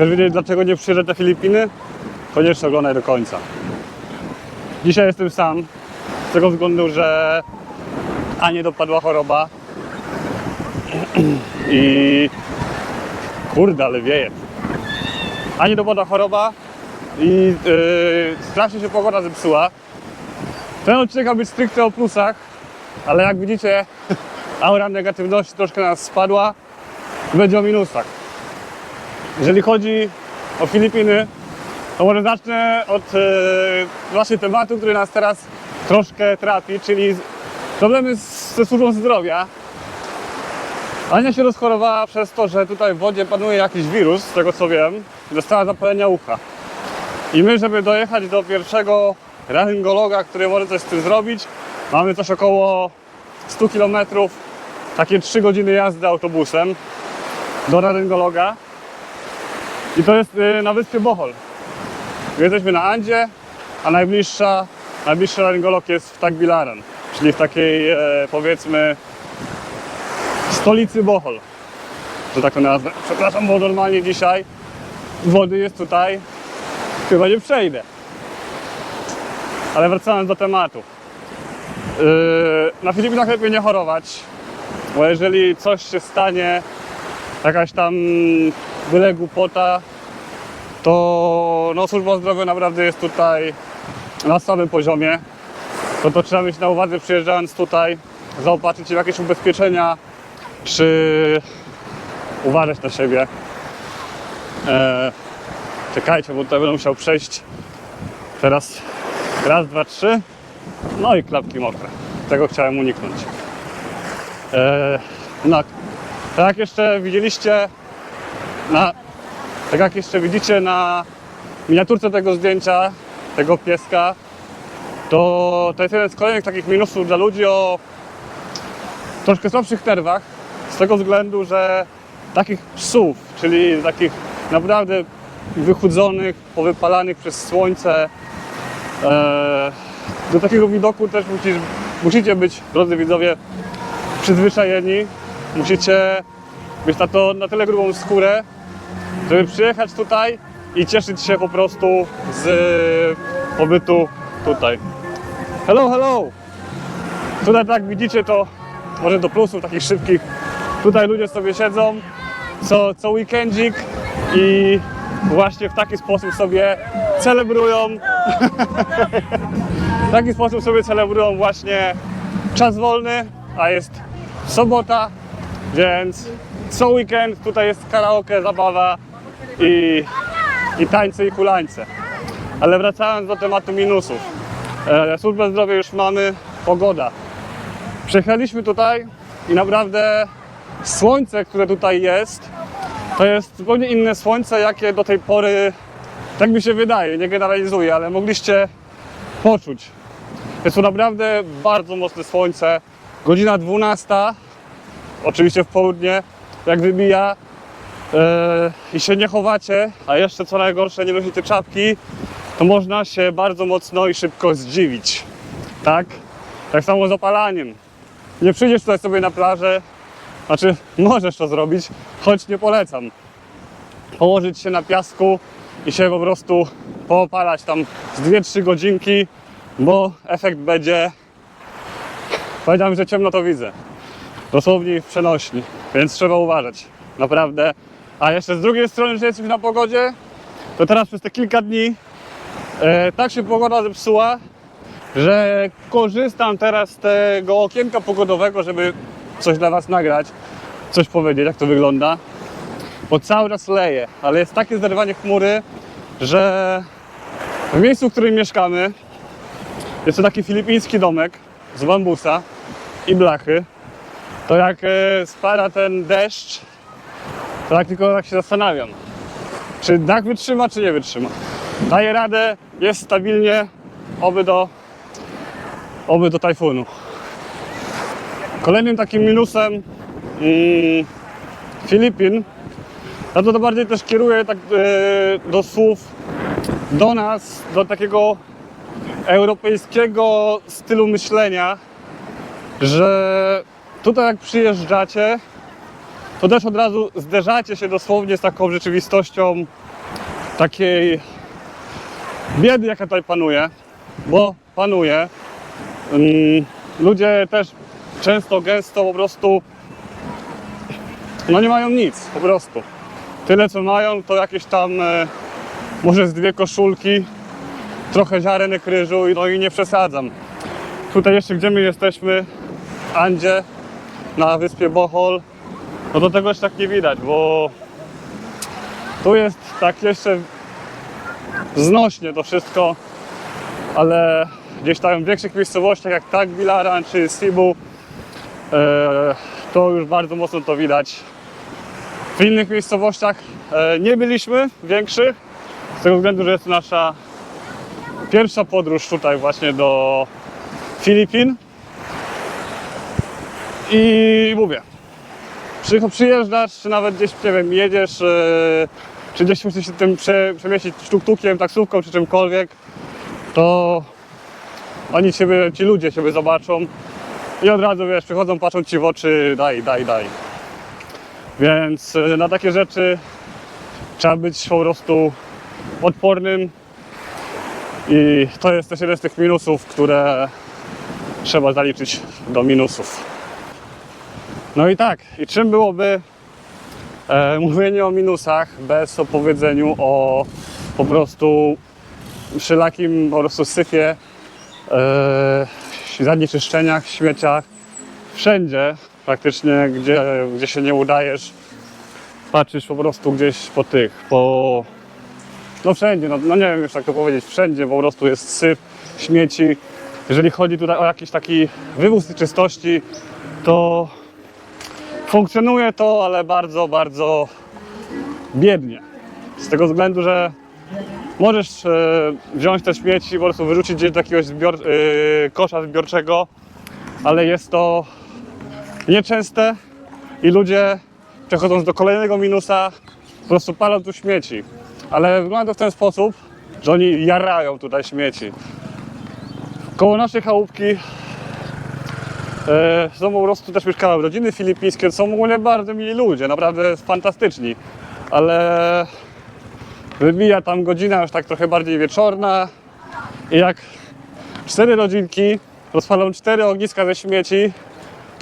Chcesz wiedzieć, dlaczego nie przyjeżdżę na Filipiny? Koniecznie oglądaj do końca. Dzisiaj jestem sam, z tego względu, że Anię dopadła choroba i kurde, ale wieje. Ani dopadła choroba i yy, strasznie się pogoda zepsuła. Ten odcinek ma być stricte o plusach, ale jak widzicie, aura negatywności troszkę nas spadła. Będzie o minusach. Jeżeli chodzi o Filipiny, to może zacznę od e, właśnie tematu, który nas teraz troszkę trapi, czyli problemy ze służbą zdrowia. Ania się rozchorowała przez to, że tutaj w wodzie panuje jakiś wirus, z tego co wiem, dostała zapalenia ucha. I my, żeby dojechać do pierwszego laryngologa, który może coś z tym zrobić, mamy coś około 100 km, takie 3 godziny jazdy autobusem do laryngologa. I to jest y, na wyspie Bohol. Jesteśmy na Andzie, a najbliższa, najbliższy laryngolog jest w Tagbilaran, czyli w takiej e, powiedzmy stolicy Bohol, że tak to nazwę. Przepraszam, bo normalnie dzisiaj wody jest tutaj, chyba nie przejdę. Ale wracając do tematu. Yy, na Filipinach lepiej nie chorować, bo jeżeli coś się stanie, jakaś tam byle głupota, to no, służba zdrowia naprawdę jest tutaj na samym poziomie. To to trzeba mieć na uwadze przyjeżdżając tutaj, zaopatrzyć się w jakieś ubezpieczenia, czy uważać na siebie. E, czekajcie, bo tutaj będę musiał przejść teraz raz, dwa, trzy. No i klapki mokre. Tego chciałem uniknąć. E, no, tak jak jeszcze widzieliście na, tak jak jeszcze widzicie na miniaturce tego zdjęcia, tego pieska, to to jest jeden z kolejnych takich minusów dla ludzi o troszkę słabszych nerwach, z tego względu, że takich psów, czyli takich naprawdę wychudzonych, powypalanych przez słońce, e, do takiego widoku też musisz, musicie być, drodzy widzowie, przyzwyczajeni. Musicie mieć na to na tyle grubą skórę, żeby przyjechać tutaj i cieszyć się po prostu z pobytu tutaj. Hello, hello! Tutaj tak widzicie to może do plusów takich szybkich. Tutaj ludzie sobie siedzą co, co weekendzik i właśnie w taki sposób sobie celebrują w taki sposób sobie celebrują właśnie czas wolny, a jest sobota, więc co weekend tutaj jest karaoke, zabawa i, i tańce i hulańce. Ale wracając do tematu minusów. E, służbę zdrowia już mamy, pogoda. Przyjechaliśmy tutaj i naprawdę słońce, które tutaj jest, to jest zupełnie inne słońce, jakie do tej pory, tak mi się wydaje, nie generalizuję, ale mogliście poczuć. Jest tu naprawdę bardzo mocne słońce. Godzina 12, oczywiście w południe, jak wybija i się nie chowacie, a jeszcze co najgorsze, nie nosicie czapki, to można się bardzo mocno i szybko zdziwić. Tak? Tak samo z opalaniem. Nie przyjdziesz tutaj sobie na plażę, znaczy możesz to zrobić, choć nie polecam. Położyć się na piasku i się po prostu poopalać tam z 2-3 godzinki, bo efekt będzie, powiedziałem, że ciemno to widzę. Dosłownie w przenośni, więc trzeba uważać, naprawdę. A jeszcze z drugiej strony, że jesteśmy na pogodzie, to teraz przez te kilka dni e, tak się pogoda zepsuła, że korzystam teraz z tego okienka pogodowego, żeby coś dla Was nagrać, coś powiedzieć, jak to wygląda. Bo cały czas leje, ale jest takie zerwanie chmury, że w miejscu, w którym mieszkamy, jest to taki filipiński domek z bambusa i blachy. To jak e, spada ten deszcz, tak tylko tak się zastanawiam, czy dach wytrzyma, czy nie wytrzyma. Daje radę, jest stabilnie, oby do, oby do tajfunu. Kolejnym takim minusem mm, Filipin, ja to, to bardziej też kieruję tak, e, do słów do nas, do takiego europejskiego stylu myślenia, że tutaj jak przyjeżdżacie, to też od razu zderzacie się dosłownie z taką rzeczywistością takiej biedy, jaka tutaj panuje, bo panuje. Mm, Ludzie też często, gęsto po prostu no nie mają nic, po prostu. Tyle co mają to jakieś tam e, może z dwie koszulki, trochę ziarenek ryżu i no i nie przesadzam. Tutaj jeszcze gdzie my jesteśmy, Andzie, na wyspie Bohol, no to tego jeszcze tak nie widać, bo tu jest tak jeszcze znośnie to wszystko, ale gdzieś tam w większych miejscowościach jak Tagbilaran czy Sibu e, to już bardzo mocno to widać. W innych miejscowościach e, nie byliśmy, większych, z tego względu, że jest to nasza pierwsza podróż tutaj właśnie do Filipin. I mówię, przyjeżdżasz, czy nawet gdzieś, nie wiem, jedziesz, e, czy gdzieś musisz się tym prze, przemieścić sztuk-tukiem, taksówką, czy czymkolwiek, to oni ci ludzie ciebie zobaczą i od razu, wiesz, przychodzą, patrzą ci w oczy, daj, daj, daj. Więc e, na takie rzeczy trzeba być po prostu odpornym i to jest też jeden z tych minusów, które trzeba zaliczyć do minusów. No i tak, i czym byłoby e, mówienie o minusach bez opowiedzeniu o po prostu wszelakim po prostu syfie, e, zanieczyszczeniach, śmieciach, wszędzie praktycznie, gdzie, gdzie się nie udajesz, patrzysz po prostu gdzieś po tych, po no wszędzie, no, no nie wiem już jak to powiedzieć, wszędzie po prostu jest syf, śmieci. Jeżeli chodzi tutaj o jakiś taki wywóz czystości, to funkcjonuje to, ale bardzo, bardzo biednie. Z tego względu, że możesz e, wziąć te śmieci, po prostu wyrzucić gdzieś do jakiegoś zbior, e, kosza zbiorczego, ale jest to nieczęste i ludzie przechodząc do kolejnego minusa po prostu palą tu śmieci. Ale wygląda to w ten sposób, że oni jarają tutaj śmieci. Koło naszej chałupki e, są po prostu też mieszkały rodziny filipińskie, są ogólnie bardzo mili ludzie, naprawdę fantastyczni. Ale wybija tam godzina już tak trochę bardziej wieczorna i jak cztery rodzinki rozpalą cztery ogniska ze śmieci,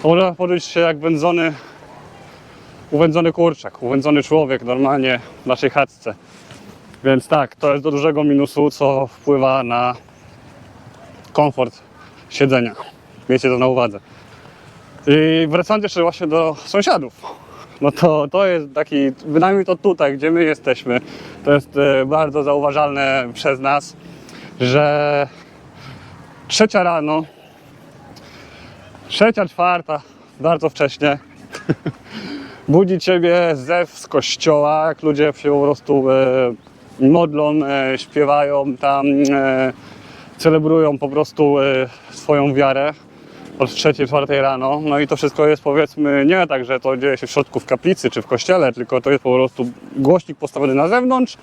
to można poczuć się jak wędzony, uwędzony kurczak, uwędzony człowiek normalnie w naszej chatce. Więc tak, to jest do dużego minusu, co wpływa na komfort siedzenia. Miejcie to na uwadze. I wracając jeszcze właśnie do sąsiadów. No to, to jest taki, bynajmniej to tutaj, gdzie my jesteśmy, to jest e, bardzo zauważalne przez nas, że trzecia rano, trzecia, czwarta, bardzo wcześnie, budzi ciebie zew z kościoła, jak ludzie się po prostu e, modlą, e, śpiewają tam, e, celebrują po prostu e, swoją wiarę od trzeciej, czwartej rano. No i to wszystko jest powiedzmy nie tak, że to dzieje się w środku w kaplicy czy w kościele, tylko to jest po prostu głośnik postawiony na zewnątrz,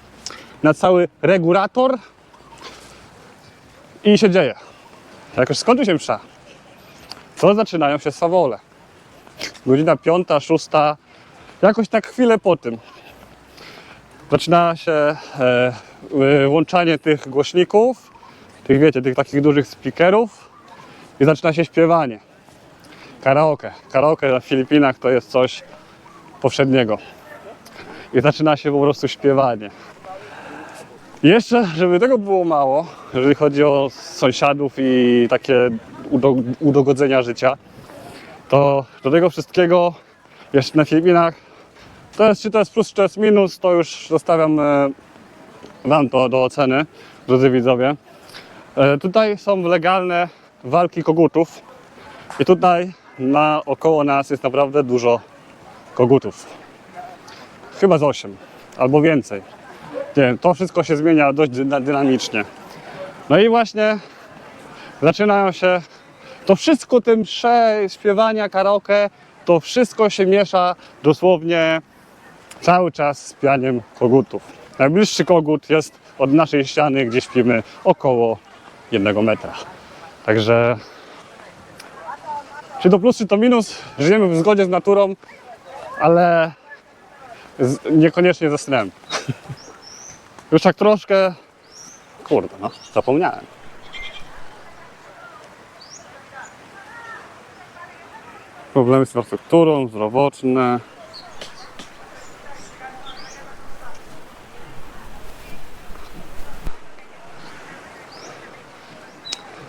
na cały regulator i się dzieje. Jak już skończy się msza, to zaczynają się swawole. Godzina piąta, szósta, jakoś tak chwilę po tym. Zaczyna się e, y, włączanie tych głośników, tych wiecie, tych takich dużych speakerów i zaczyna się śpiewanie. Karaoke. Karaoke na Filipinach to jest coś powszedniego. I zaczyna się po prostu śpiewanie. Jeszcze, żeby tego było mało, jeżeli chodzi o sąsiadów i takie udo- udogodzenia życia, to do tego wszystkiego jeszcze na Filipinach to jest, czy to jest plus, czy to jest minus, to już zostawiam e, Wam to do oceny, drodzy widzowie. E, tutaj są legalne walki kogutów i tutaj naokoło nas jest naprawdę dużo kogutów. Chyba z 8 albo więcej. Nie wiem, to wszystko się zmienia dość dyna- dynamicznie. No i właśnie zaczynają się to wszystko tym śpiewania, karaoke, to wszystko się miesza dosłownie cały czas z pianiem kogutów. Najbliższy kogut jest od naszej ściany, gdzie śpimy około jednego metra. Także czy to plus, czy to minus, żyjemy w zgodzie z naturą, ale z, niekoniecznie ze snem. Już tak troszkę, kurde no, zapomniałem. Problemy z infrastrukturą, zdrowotne.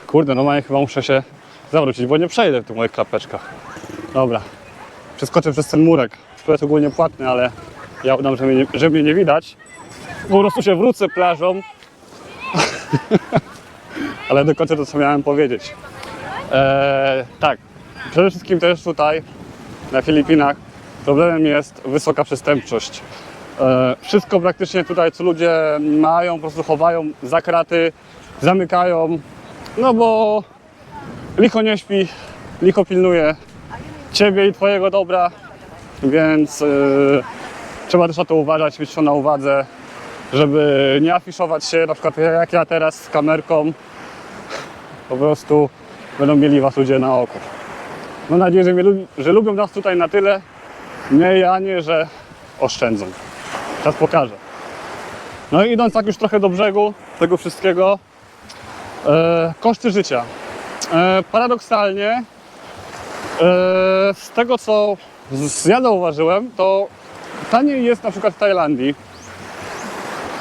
Kurde, normalnie chyba muszę się zawrócić, bo nie przejdę w tych moich klapeczkach. Dobra, przeskoczę przez ten murek. To jest ogólnie płatny, ale ja udam, że mnie nie, że mnie nie widać. Po prostu się wrócę plażą. ale do końca to, co miałem powiedzieć. Eee, tak, przede wszystkim też tutaj na Filipinach problemem jest wysoka przestępczość. E, wszystko praktycznie tutaj, co ludzie mają, po prostu chowają za kraty, zamykają, no bo licho nie śpi, licho pilnuje ciebie i twojego dobra, więc e, trzeba też na to uważać, mieć to na uwadze, żeby nie afiszować się, na przykład jak ja teraz z kamerką, po prostu będą mieli was ludzie na oko. Mam nadzieję, że, że lubią nas tutaj na tyle, mnie, a nie, że oszczędzą. Czas pokaże. No i idąc tak już trochę do brzegu tego wszystkiego, e, koszty życia. E, paradoksalnie, e, z tego co ja zauważyłem, to taniej jest na przykład w Tajlandii.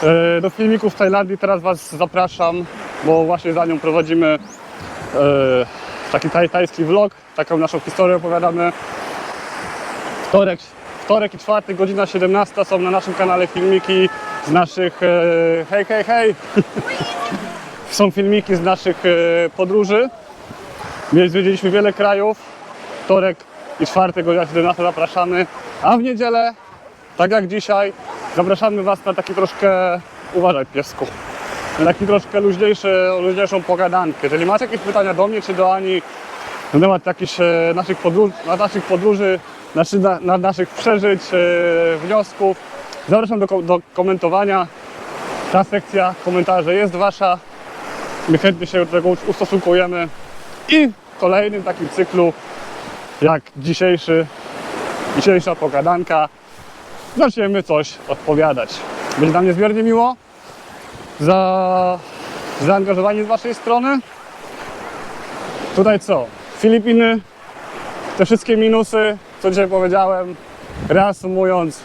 E, do filmików w Tajlandii teraz Was zapraszam, bo właśnie za nią prowadzimy e, taki taj, tajski vlog, taką naszą historię opowiadamy. Wtorek, wtorek i czwartek, godzina 17 są na naszym kanale filmiki z naszych e, hej, hej, hej. są filmiki z naszych e, podróży. Zwiedziliśmy wiele krajów. Wtorek i czwartek, godzina 17 zapraszamy. A w niedzielę, tak jak dzisiaj, zapraszamy Was na taki troszkę, uważaj piesku, na taki troszkę luźniejszy, luźniejszą pogadankę. Jeżeli macie jakieś pytania do mnie czy do Ani na temat jakichś e, naszych podróży, na naszych podróży, znaczy na, na naszych przeżyć, e, wniosków, zapraszam do, do komentowania. Ta sekcja komentarzy jest Wasza. My chętnie się do tego ustosunkujemy. I w kolejnym takim cyklu, jak dzisiejszy, dzisiejsza pogadanka, zaczniemy coś odpowiadać. Będzie nam niezmiernie miło za zaangażowanie z Waszej strony. Tutaj co? Filipiny, te wszystkie minusy, co dzisiaj powiedziałem, reasumując,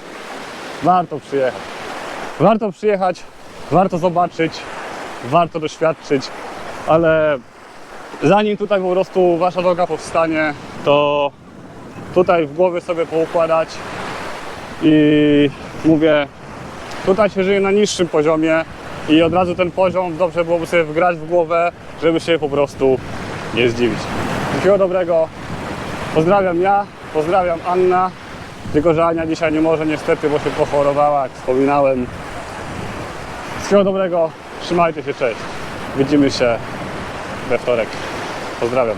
warto przyjechać. Warto przyjechać, warto zobaczyć, warto doświadczyć, ale zanim tutaj po prostu Wasza droga powstanie, to tutaj w głowie sobie poukładać i mówię, tutaj się żyje na niższym poziomie i od razu ten poziom dobrze byłoby sobie wgrać w głowę, żeby się po prostu nie zdziwić. Wszystkiego dobrego. Pozdrawiam ja, pozdrawiam Anna. Tylko, że Ania dzisiaj nie może niestety, bo się pochorowała, jak wspominałem. Wszystkiego dobrego, trzymajcie się, cześć. Widzimy się we wtorek. Pozdrawiam.